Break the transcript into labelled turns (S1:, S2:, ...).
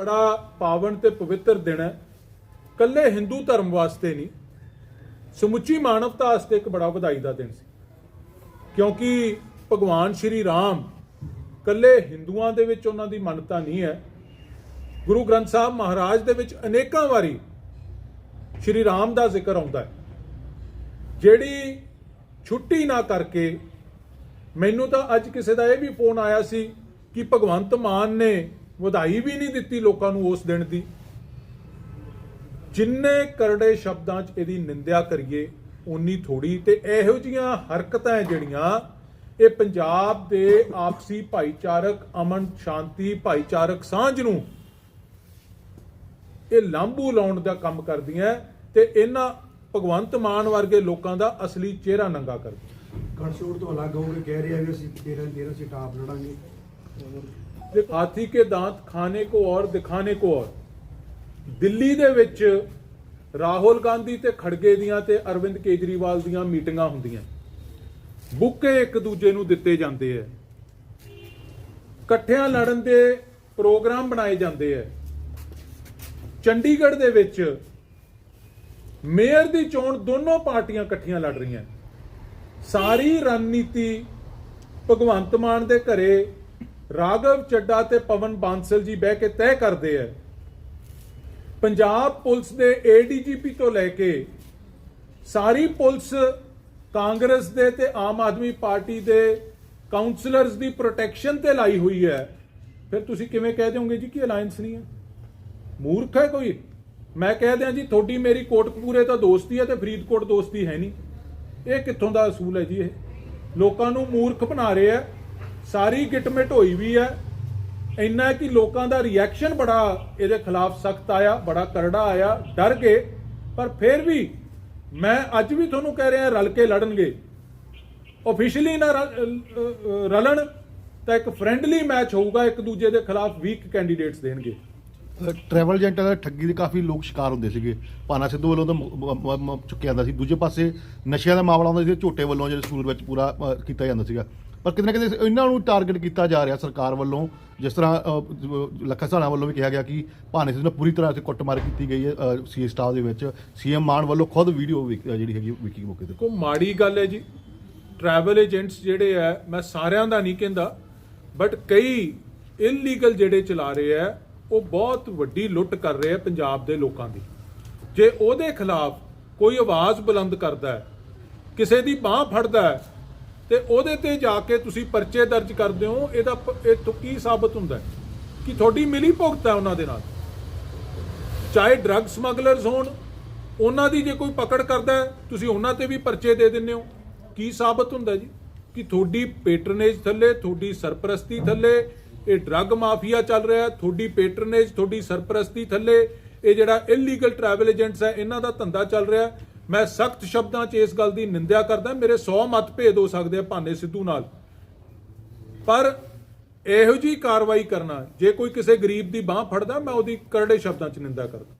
S1: ਬੜਾ ਪਾਵਨ ਤੇ ਪਵਿੱਤਰ ਦਿਨ ਹੈ। ਕੱਲੇ ਹਿੰਦੂ ਧਰਮ ਵਾਸਤੇ ਨਹੀਂ, ਸਮੁੱਚੀ ਮਾਨਵਤਾ ਵਾਸਤੇ ਇੱਕ ਬੜਾ ਵਧਾਈ ਦਾ ਦਿਨ ਸੀ। ਕਿਉਂਕਿ ਭਗਵਾਨ ਸ਼੍ਰੀ ਰਾਮ ਕੱਲੇ ਹਿੰਦੂਆਂ ਦੇ ਵਿੱਚ ਉਹਨਾਂ ਦੀ ਮੰਨਤਾ ਨਹੀਂ ਹੈ। ਗੁਰੂ ਗ੍ਰੰਥ ਸਾਹਿਬ ਮਹਾਰਾਜ ਦੇ ਵਿੱਚ ਅਨੇਕਾਂ ਵਾਰੀ ਸ਼੍ਰੀ ਰਾਮ ਦਾ ਜ਼ਿਕਰ ਆਉਂਦਾ ਹੈ। ਜਿਹੜੀ ਛੁੱਟੀ ਨਾ ਕਰਕੇ, ਮੈਨੂੰ ਤਾਂ ਅੱਜ ਕਿਸੇ ਦਾ ਇਹ ਵੀ ਫੋਨ ਆਇਆ ਸੀ ਕਿ ਭਗਵੰਤ ਮਾਨ ਨੇ ਵਧਾਈ ਵੀ ਨਹੀਂ ਦਿੱਤੀ ਲੋਕਾਂ ਨੂੰ ਉਸ ਦਿਨ ਦੀ। ਜਿੰਨੇ ਕਰੜੇ ਸ਼ਬਦਾਂ 'ਚ ਇਹਦੀ ਨਿੰਦਿਆ ਕਰੀਏ, ਓਨੀ ਥੋੜੀ ਤੇ ਇਹੋ ਜੀਆਂ ਹਰਕਤਾਂ ਜਿਹੜੀਆਂ ਇਹ ਪੰਜਾਬ ਦੇ ਆਪਸੀ ਭਾਈਚਾਰਕ, ਅਮਨ ਸ਼ਾਂਤੀ, ਭਾਈਚਾਰਕ ਸਾਂਝ ਨੂੰ ਇਹ ਲਾਂਬੂ ਲਾਉਣ ਦਾ ਕੰਮ ਕਰਦੀਆਂ ਤੇ ਇਹਨਾਂ ਭਗਵੰਤ ਮਾਨ ਵਰਗੇ ਲੋਕਾਂ ਦਾ ਅਸਲੀ ਚਿਹਰਾ ਨੰਗਾ ਕਰਦੀਆਂ।
S2: ਗੜਸ਼ੋੜ ਤੋਂ ਅਲੱਗ ਹੋ ਕੇ ਕਹਿ ਰਿਹਾ ਵੀ ਅਸੀਂ 13 13 ਸੀਟਾਂ ਆਪ ਲੜਾਂਗੇ।
S1: ਹਾਥੀ ਕੇ ਦਾंत ਖਾਣੇ ਕੋ ਔਰ, ਦਿਖਾਣੇ ਕੋ ਔਰ। ਦਿੱਲੀ ਦੇ ਵਿੱਚ ਰਾਹੁਲ ਗਾਂਧੀ ਤੇ ਖੜਗੇ ਦੀਆਂ ਤੇ ਅਰਵਿੰਦ ਕੇਜਰੀਵਾਲ ਦੀਆਂ ਮੀਟਿੰਗਾਂ ਹੁੰਦੀਆਂ। ਬੁੱਕੇ ਇੱਕ ਦੂਜੇ ਨੂੰ ਦਿੱਤੇ ਜਾਂਦੇ ਐ। ਇਕੱਠਿਆਂ ਲੜਨ ਦੇ ਪ੍ਰੋਗਰਾਮ ਬਣਾਏ ਜਾਂਦੇ ਐ। ਚੰਡੀਗੜ੍ਹ ਦੇ ਵਿੱਚ ਮੇਅਰ ਦੀ ਚੋਣ ਦੋਨੋਂ ਪਾਰਟੀਆਂ ਇਕੱਠੀਆਂ ਲੜ ਰਹੀਆਂ। ਸਾਰੀ ਰਣਨੀਤੀ ਭਗਵੰਤ ਮਾਨ ਦੇ ਘਰੇ ਰਾਘਵ ਚੱਡਾ ਤੇ ਪਵਨ ਬਾਂਸਲ ਜੀ ਬਹਿ ਕੇ ਤੈਅ ਕਰਦੇ ਐ। ਪੰਜਾਬ ਪੁਲਿਸ ਦੇ ਏਡੀਜੀਪੀ ਤੋਂ ਲੈ ਕੇ ਸਾਰੀ ਪੁਲਿਸ, ਕਾਂਗਰਸ ਦੇ ਤੇ ਆਮ ਆਦਮੀ ਪਾਰਟੀ ਦੇ ਕਾਉਂਸਲਰਸ ਦੀ ਪ੍ਰੋਟੈਕਸ਼ਨ ਤੇ ਲਾਈ ਹੋਈ ਹੈ ਫਿਰ ਤੁਸੀਂ ਕਿਵੇਂ ਕਹਿ ਦਿਓਗੇ ਜੀ ਕਿ ਅਲਾਈਅੰਸ ਨਹੀਂ ਹੈ ਮੂਰਖ ਹੈ ਕੋਈ? ਮੈਂ ਕਹਿ ਦਿਆਂ ਜੀ, ਤੁਹਾਡੀ ਮੇਰੀ ਕੋਟਕਪੂਰੇ ਤਾਂ ਦੋਸਤੀ ਹੈ ਤੇ ਫਰੀਦਕੋਟ ਦੋਸਤੀ ਹੈ ਨਹੀਂ। ਇਹ ਕਿੱਥੋਂ ਦਾ ਅਸੂਲ ਹੈ ਜੀ ਇਹ? ਲੋਕਾਂ ਨੂੰ ਮੂਰਖ ਬਣਾ ਰਹੇ ਆ ਸਾਰੀ ਗਿਟਮਿਟ ਹੋਈ ਵੀ ਹੈ। ਇੰਨਾ ਕਿ ਲੋਕਾਂ ਦਾ ਰਿਐਕਸ਼ਨ ਬੜਾ ਇਹਦੇ ਖਿਲਾਫ ਸਖਤ ਆਇਆ, ਬੜਾ ਕਰੜਾ ਆਇਆ, ਡਰ ਕੇ। ਪਰ ਫਿਰ ਵੀ ਮੈਂ ਅੱਜ ਵੀ ਤੁਹਾਨੂੰ ਕਹਿ ਰਿਹਾ, ਰਲ ਕੇ ਲੜਨਗੇ। ਆਫੀਸ਼ੀਅਲੀ ਨਾ ਰਲਣ ਤਾਂ ਇੱਕ ਫ੍ਰੈਂਡਲੀ ਮੈਚ ਹੋਊਗਾ, ਇੱਕ ਦੂਜੇ ਦੇ ਖਿਲਾਫ ਵੀਕ ਕੈਂਡੀਡੇਟਸ ਦੇਣਗੇ।
S3: ਟਰੈਵਲ ਏਜੰਟਾਂ ਦਾ ਠੱਗੀ ਦੇ ਕਾਫੀ ਲੋਕ ਸ਼ਿਕਾਰ ਹੁੰਦੇ ਸੀਗੇ। ਪਾਨਾ ਸਿੱਧੂ ਵੱਲੋਂ ਤਾਂ ਚੁੱਕਿਆ ਜਾਂਦਾ ਸੀ। ਦੂਜੇ ਪਾਸੇ ਨਸ਼ਿਆਂ ਦਾ ਮਾਮਲਾ ਹੁੰਦਾ ਸੀ, ਝੋਟੇ ਵੱਲੋਂ ਜਿਹੜੇ ਸੂਰ ਵਿੱਚ ਪੂਰਾ ਕੀਤਾ ਜਾਂਦਾ ਸੀਗਾ। ਪਰ ਕਿਤੇ ਨਾ ਕਿਤੇ ਇਹਨਾਂ ਨੂੰ ਟਾਰਗੇਟ ਕੀਤਾ ਜਾ ਰਿਹਾ ਸਰਕਾਰ ਵੱਲੋਂ ਜਿਸ ਤਰ੍ਹਾਂ ਅ, ਲੱਖਾ ਸਾਣਾ ਵੱਲੋਂ ਵੀ ਕਿਹਾ ਗਿਆ ਕਿ ਭਾਨੇ ਸਿੰਘ ਨੂੰ ਪੂਰੀ ਤਰ੍ਹਾਂ ਤੇ ਕੁੱਟਮਾਰ ਕੀਤੀ ਗਈ ਹੈ ਸੀ ਸਟਾਫ ਦੇ ਵਿੱਚ। ਸੀਐਮ ਮਾਨ ਵੱਲੋਂ ਖੁਦ ਵੀਡੀਓ ਜਿਹੜੀ ਹੈਗੀ ਵਿਕੀ ਮੌਕੇ ਤੇ।
S1: ਦੇਖੋ ਮਾੜੀ ਗੱਲ ਹੈ ਜੀ। ਟਰੈਵਲ ਏਜੰਟਸ ਜਿਹੜੇ ਆ ਮੈਂ ਸਾਰਿਆਂ ਦਾ ਨਹੀਂ ਕਹਿੰਦਾ ਬਟ ਕਈ ਇਲੀਗਲ ਜਿਹੜੇ ਚਲਾ ਰਹੇ ਆ ਉਹ ਬਹੁਤ ਵੱਡੀ ਲੁੱਟ ਕਰ ਰਹੇ ਆ ਪੰਜਾਬ ਦੇ ਲੋਕਾਂ ਦੀ। ਜੇ ਉਹਦੇ ਖਿਲਾਫ ਕੋਈ ਆਵਾਜ਼ ਬੁਲੰਦ ਕਰਦਾ ਹੈ ਕਿਸੇ ਦੀ ਬਾਹ ਫੜਦਾ ਹੈ ਤੇ ਉਹਦੇ ਤੇ ਜਾ ਕੇ ਤੁਸੀਂ ਪਰਚੇ ਦਰਜ ਕਰਦੇ ਹੋ, ਇਹਦਾ ਪ- ਇਹ ਤੋਂ ਕੀ ਸਾਬਤ ਹੁੰਦਾ ਕਿ ਤੁਹਾਡੀ ਮਿਲੀ ਭੁਗਤ ਹੈ ਉਹਨਾਂ ਦੇ ਨਾਲ? ਚਾਹੇ ਡਰੱਗ ਸਮਗਲਰਸ ਹੋਣ, ਉਹਨਾਂ ਦੀ ਜੇ ਕੋਈ ਪਕੜ ਕਰਦਾ ਤੁਸੀਂ ਉਹਨਾਂ ਤੇ ਵੀ ਪਰਚੇ ਦੇ ਦਿੰਦੇ ਹੋ। ਕੀ ਸਾਬਤ ਹੁੰਦਾ ਜੀ? ਕਿ ਤੁਹਾਡੀ ਪੈਟਰਨੇਜ ਥੱਲੇ, ਤੁਹਾਡੀ ਸਰਪ੍ਰਸਤੀ ਥੱਲੇ, ਇਹ ਡਰੱਗ ਮਾਫੀਆ ਚੱਲ ਰਿਹਾ ਤੁਹਾਡੀ ਪੈਟਰਨੇਜ ਤੁਹਾਡੀ ਸਰਪ੍ਰਸਤੀ ਥੱਲੇ, ਇਹ ਜਿਹੜਾ ਇਲੀਗਲ ਟਰੈਵਲ ਏਜੰਟਸ ਹੈ, ਇਹਨਾਂ ਦਾ ਧੰਦਾ ਚੱਲ ਰਿਹਾ ਮੈਂ ਸਖਤ ਸ਼ਬਦਾਂ 'ਚ ਇਸ ਗੱਲ ਦੀ ਨਿੰਦਿਆ ਕਰਦਾ, ਮੇਰੇ 100 ਮਤਭੇਦ ਹੋ ਸਕਦੇ ਆ ਭਾਨੇ ਸਿੱਧੂ ਨਾਲ। ਪਰ ਇਹੋ ਜੀ ਕਾਰਵਾਈ ਕਰਨਾ, ਜੇ ਕੋਈ ਕਿਸੇ ਗਰੀਬ ਦੀ ਬਾਹ ਫੜਦਾ, ਮੈਂ ਉਹਦੀ ਕਰੜੇ ਸ਼ਬਦਾਂ 'ਚ ਨਿੰਦਾ ਕਰਦਾ।